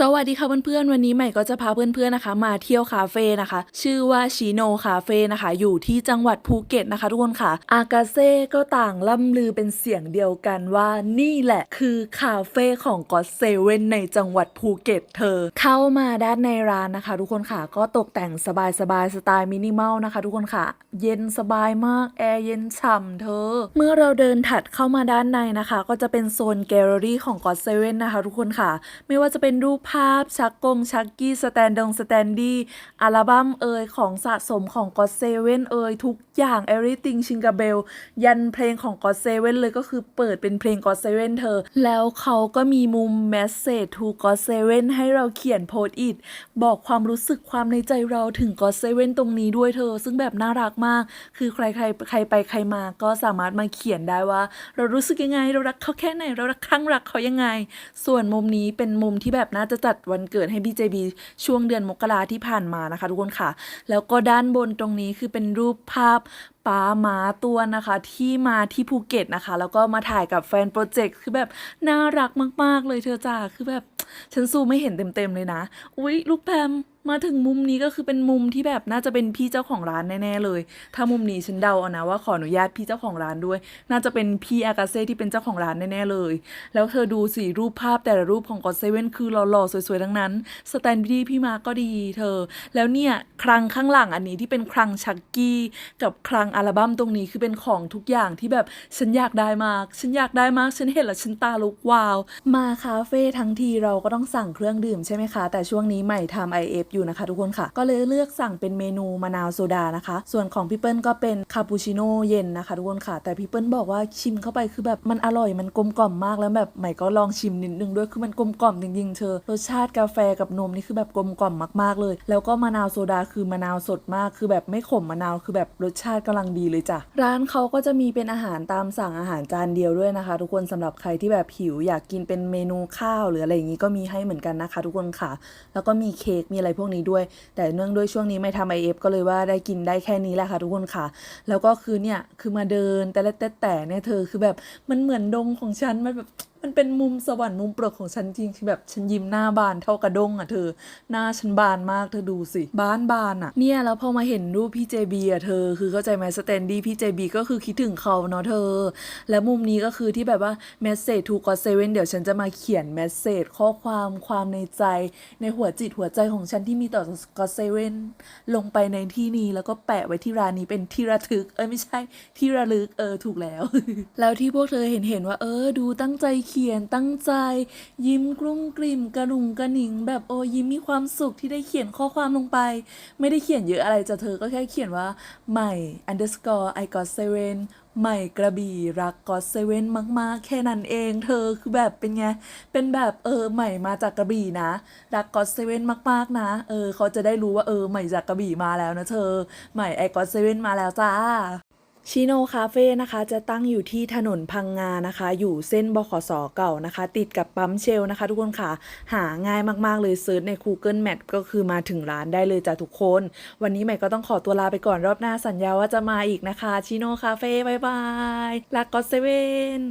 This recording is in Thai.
สวัสดีค่ะเพื่อนๆ วันนี้ใหม่ก็จะพาเพื่อนๆนะคะ มาเที่ยวคาเฟ่นะคะ ชื่อว่าชิโนคาเฟ่นะคะ อยู่ที่จังหวัดภูเก็ตนะคะทุกคนค่ะ อากาเซ่ก็ต่างล่ำลือเป็นเสียงเดียวกันว่านี่แหละคือคาเฟ่ของก็เซเว่นในจังหวัดภูเก็ตเธอ เข้ามาด้านในร้านนะคะ ทุกคนค่ะก็ตกแต่งสบายๆสไตล์มินิมอลนะคะ ทุกคนค่ะ เย็นสบายมากแอร์เย็นฉ่ำเธอ เมื่อเราเดินถัดเข้ามาด้านในนะคะ ก็จะเป็นโซนแกลเลอรี่ของก็เซเว่นนะคะ ทุกคนค่ะ ไม่ว่าจะเป็นรูปภาพ ชักกง ชักกี้สแตนดงสแตนดี้อัลบั้มเอ่ยของสะสมของก็เซเว่นเอ่ยทุกอย่าง everything ชิงกาเบลยันเพลงของก็เซเว่นเลยก็คือเปิดเป็นเพลงก็เซเว่นเธอ แล้วเขาก็มีมุม message to ก็เซเว่นให้เราเขียนโพสต์อิทบอกความรู้สึกความในใจเราถึงก็เซเว่นตรงนี้ด้วยเธอ ซึ่งแบบน่ารักมาก คือใครใครใครไปใครมาก็สามารถมาเขียนได้ว่า เรารู้สึกยังไงเรารักเขาแค่ไหนเรารักครั้งรักเขายังไง ส่วนมุมนี้เป็นมุมที่แบบน่าจะจัดวันเกิดให้ BJB ช่วงเดือนมกราที่ผ่านมานะคะ ทุกคนค่ะ แล้วก็ด้านบนตรงนี้คือเป็นรูปภาพป้าหมาตัวนะคะที่มาที่ภูเก็ตนะคะ แล้วก็มาถ่ายกับแฟนโปรเจกต์คือแบบน่ารักมาก ๆ เลยเธอจ้าคือแบบฉันซูไม่เห็นเต็ม ๆ เลยนะ อุ๊ย ลูกแพมมาถึงมุมนี้ก็คือเป็นมุมที่แบบน่าจะเป็นพี่เจ้าของร้านแน่ๆเลย ถ้ามุมนี้ฉันเดาเอานะว่าขออนุญาตพี่เจ้าของร้านด้วย น่าจะเป็นพี่อากาเซ่ที่เป็นเจ้าของร้านแน่ๆเลย แล้วเธอดูสิรูปภาพแต่ละรูปของกอดเซเว่นคือหล่อๆสวยๆทั้งนั้น สแตนดี้พี่มาก็ดีเธอ แล้วเนี่ยครังข้างหลังอันนี้ที่เป็นครังชักกี้กับครังอัลบั้มตรงนี้คือเป็นของทุกอย่างที่แบบฉันอยากได้มาก ฉันอยากได้มาก ฉันเห็นแล้วฉันตาลุกวาว มาคาเฟ่ทั้งทีเราก็ต้องสั่งเครื่องดื่มใช่ไหมคะ แต่ช่วงนี้ใหม่ทำ IF อยู่นะคะทุกคนค่ะ ก็เลยเลือกสั่งเป็นเมนูมะนาวโซดานะคะ ส่วนของพี่เปิ้ลก็เป็นคาปูชิโน่เย็นนะคะทุกคนค่ะ แต่พี่เปิ้ลบอกว่าชิมเข้าไปคือแบบมันอร่อยมันกลมกล่อมมากแล้วแบบใหม่ก็ลองชิมนิดนึงด้วยคือมันกลมกล่อมจริงๆเธอรสชาติกาแฟกับนมนี่คือแบบกลมกล่อมมากๆเลย แล้วก็มะนาวโซดาคือมะนาวสดมากคือแบบไม่ขมมะนาวคือแบบรสชาติกำลังดีเลยจ้ะร้านเขาก็จะมีเป็นอาหารตามสั่งอาหารจานเดียวด้วยนะคะ ทุกคนสำหรับใครที่แบบหิวอยากกินเป็นเมนูข้าวหรืออะไรอย่างนี้ก็มีให้เหมือนกันนะคะ ทุกคนค่ะ แล้วก็มีเค้กมีอะไรพวกนี้ด้วย แต่เนื่องด้วยช่วงนี้ไม่ทำไอเอฟก็เลยว่าได้กินได้แค่นี้แหละค่ะทุกคนค่ะ แล้วก็คือเนี่ยคือมาเดินแต่ละแต่แต่เนี่ยเธอคือแบบมันเหมือนดงของฉันมันแบบ มันเป็นมุมสวรรค์มุมโปรดของฉันจริงคือแบบฉันยิ้มหน้าบานเท่ากระด้งอะเธอ หน้าฉันบานมากเธอดูสิบานบานอะ เนี่ยแล้วพอมาเห็นรูปพี่เจบีอะเธอ คือเข้าใจไหมสแตนดี้พี่เจบีก็คือคิดถึงเขาเนาะเธอ แล้วมุมนี้ก็คือที่แบบว่า message to God Seven เดี๋ยวฉันจะมาเขียน message ข้อความความในใจ ในหัวจิตหัวใจของฉันที่มีต่อ God Seven ลงไปในที่นี้แล้วก็แปะไว้ที่ร้านนี้เป็นที่ระทึกเอ้ยไม่ใช่ที่ระลึกเออถูกแล้ว แล้วที่พวกเธอเห็นเห็นว่า เออ ดูตั้งใจเขียนตั้งใจ ยิ้มกลุ้มกลิ่มกระหนุงกระหนิง แบบโอ้ยิ้มมีความสุขที่ได้เขียนข้อความลงไป ไม่ได้เขียนเยอะอะไรจะเธอก็แค่เขียนว่าใหม่ underscore I got seven ใหม่กระบี่รักก็เซเว่นมาก ๆ แค่นั้นเองเธอคือแบบเป็นไง เป็นแบบเออใหม่มาจากกระบี่นะ รักก็เซเว่นมาก ๆ นะ เออเขาจะได้รู้ว่าเออใหม่จากกระบี่มาแล้วนะเธอ ใหม่ไอก็เซเว่นมาแล้วจ้า ชิโนคาเฟ่นะคะจะตั้งอยู่ที่ถนนพังงานะคะ อยู่เส้นบขสเก่านะคะ ติดกับปั๊มเชลนะคะ ทุกคนค่ะ หาง่ายมากๆเลยเซิร์ชใน Google Map ก็คือมาถึงร้านได้เลยจ้ะทุกคน วันนี้ใหม่ก็ต้องขอตัวลาไปก่อนรอบหน้าสัญญาว่าจะมาอีกนะคะชิโนคาเฟ่บายบายลากอเซเว่น